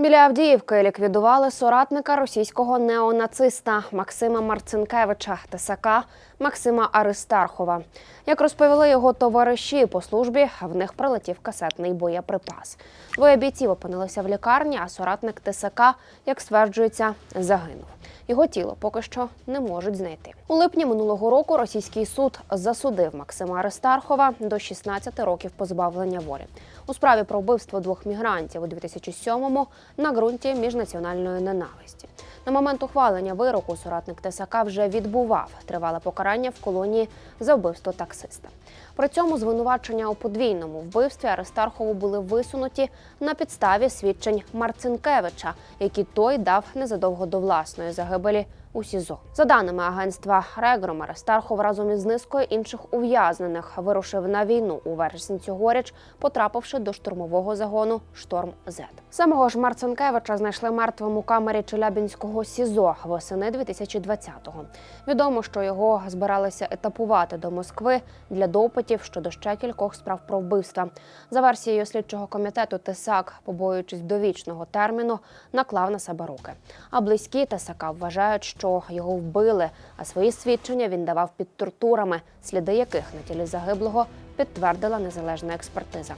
Біля Авдіївки ліквідували соратника російського неонациста Максима Марцинкевича Тесака Максима Аристархова. Як розповіли його товариші по службі, в них прилетів касетний боєприпас. Двоє бійців опинилися в лікарні, а соратник Тесака, як стверджується, загинув. Його тіло поки що не можуть знайти. У липні минулого року російський суд засудив Максима Аристархова до 16 років позбавлення волі у справі про вбивство двох мігрантів у 2007-му на ґрунті міжнаціональної ненависті. На момент ухвалення вироку соратник Тесака вже відбував тривале покарання в колонії за вбивство таксиста. При цьому звинувачення у подвійному вбивстві Аристархову були висунуті на підставі свідчень Марцинкевича, які той дав незадовго до власної загибелі у СІЗО. За даними агентства Регром, Аристархов разом із низкою інших ув'язнених вирушив на війну у вересні цьогоріч, потрапивши до штурмового загону Шторм Зет. Самого ж Марцинкевича знайшли мертвим у камері Челябінського СІЗО восени 2020-го. Відомо, що його збиралися етапувати до Москви для допитів щодо ще кількох справ про вбивства. За версією слідчого комітету Тесак, побоюючись довічного терміну, наклав на себе руки. А близькі Тесака вважають, що його вбили, а свідчення він давав під тортурами, сліди яких на тілі загиблого підтвердила незалежна експертиза.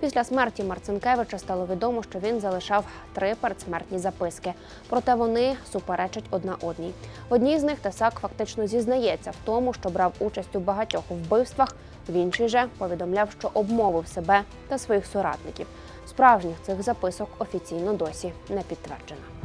Після смерті Марцинкевича стало відомо, що він залишав три передсмертні записки. Проте вони суперечать одна одній. В одній з них Тесак фактично зізнається в тому, що брав участь у багатьох вбивствах. В іншій же повідомляв, що обмовив себе та своїх соратників. Справжніх цих записок офіційно досі не підтверджено.